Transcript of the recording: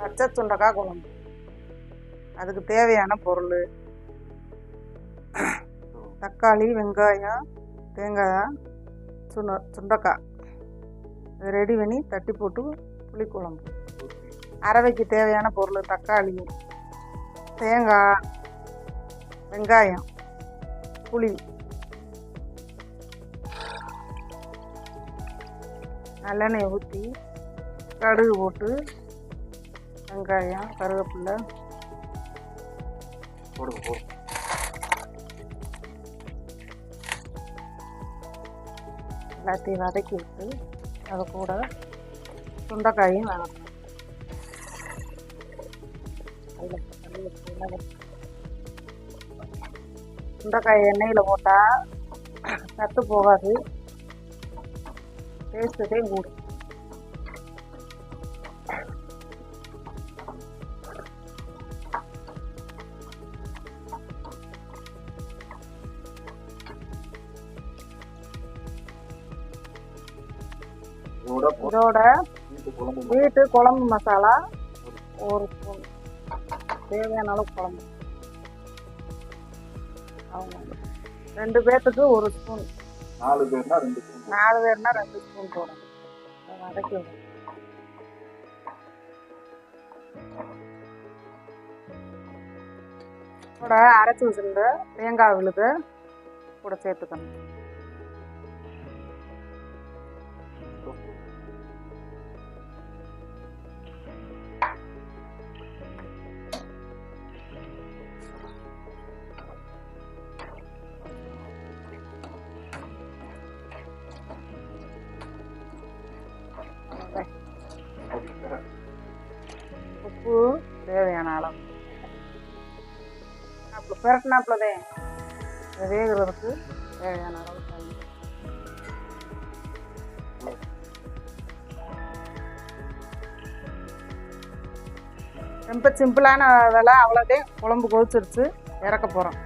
பச்சை சுண்டக்காய் குழம்பு. அதுக்கு தேவையான பொருள். தக்காளி வெங்காயம் தேங்காய் சுண்ட சுண்டக்காய் இது ரெடி பண்ணி தட்டி போட்டு புளிக்குழம்பு. அரவைக்கு தேவையான பொருள் தக்காளி தேங்காய் வெங்காயம் புளி. நல்லெண்ணெய் ஊற்றி கடுகு போட்டு வெங்காயம் கருவேப்பிலை. போடுங்க போடுங்க. எல்லாத்தையும் வதக்கி விட்டு அது கூட சுண்டைக்காயும் வதக்கணும். சுண்டைக்காய் எண்ணெயில் போட்டால் சத்து போகாது. டேஸ்ட்டே கூடும் இதோட வீட்டு குழம்பு மசாலா. ஒரு ஸ்பூன் தேவையான அளவு குழம்பு. அவங்க ரெண்டு பேர்த்துக்கு ஒரு ஸ்பூன் நாலு பேர்னா ரெண்டு ஸ்பூன் நாலு பேர்னா ரெண்டு ஸ்பூன் போடணும் வதக்கி விடணும் அரைச்சி வச்சிருந்த தேங்காய் விழுது. கூட சேர்த்துக்கணும். உப்பு தேவையான அளவு. அப்போ பிரட்டினாப்புலதே வேகிறதுக்கு தேவையான அளவு தண்ணி. ரொம்ப சிம்பிளான வேலை அவ்வளோதே குழம்பு கொதிச்சிருச்சு இறக்க போகிறோம்